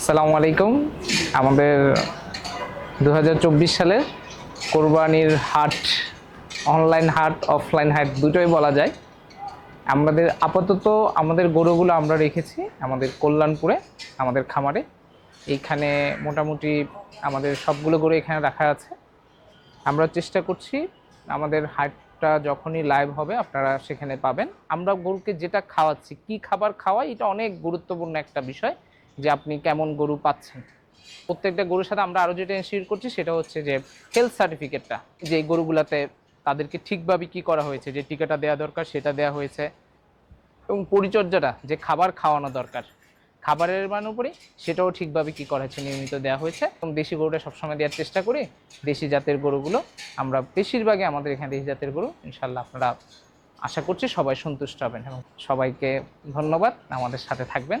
আসসালামু আলাইকুম। আমাদের দু সালের কোরবানির হাট অনলাইন হাট অফলাইন হাট দুটোই বলা যায়। আমাদের আপাতত আমাদের গরুগুলো আমরা রেখেছি আমাদের কল্যাণপুরে, আমাদের খামারে। এইখানে মোটামুটি আমাদের সবগুলো গরু এখানে রাখা আছে। আমরা চেষ্টা করছি আমাদের হাটটা যখনই লাইভ হবে আপনারা সেখানে পাবেন। আমরা গরুকে যেটা খাওয়াচ্ছি, কি খাবার খাওয়াই, এটা অনেক গুরুত্বপূর্ণ একটা বিষয়। যে আপনি কেমন গরু পাচ্ছেন। প্রত্যেকটা গরুর সাথে আমরা আরও যেটা এনশিওর করছি সেটা হচ্ছে যে হেলথ সার্টিফিকেটটা যে গরুগুলাতে তাদেরকে ঠিকভাবে কি করা হয়েছে, যে টিকাটা দেওয়া দরকার, সেটা দেওয়া হয়েছে। এবং পরিচর্যাটা, যে খাবার খাওয়ানো দরকার। খাবারের মান উপরে সেটাও ঠিকভাবে কি করা হয়েছে, নিয়মিত দেওয়া হয়েছে। এবং দেশি গরুটা সবসময় দেওয়ার চেষ্টা করি। দেশি জাতের গরুগুলো আমরা বেশিরভাগই আমাদের এখানে দেশি জাতের গরু। ইনশাল্লাহ আপনারা আশা করছি সবাই সন্তুষ্ট হবেন এবং সবাইকে ধন্যবাদ আমাদের সাথে থাকবেন।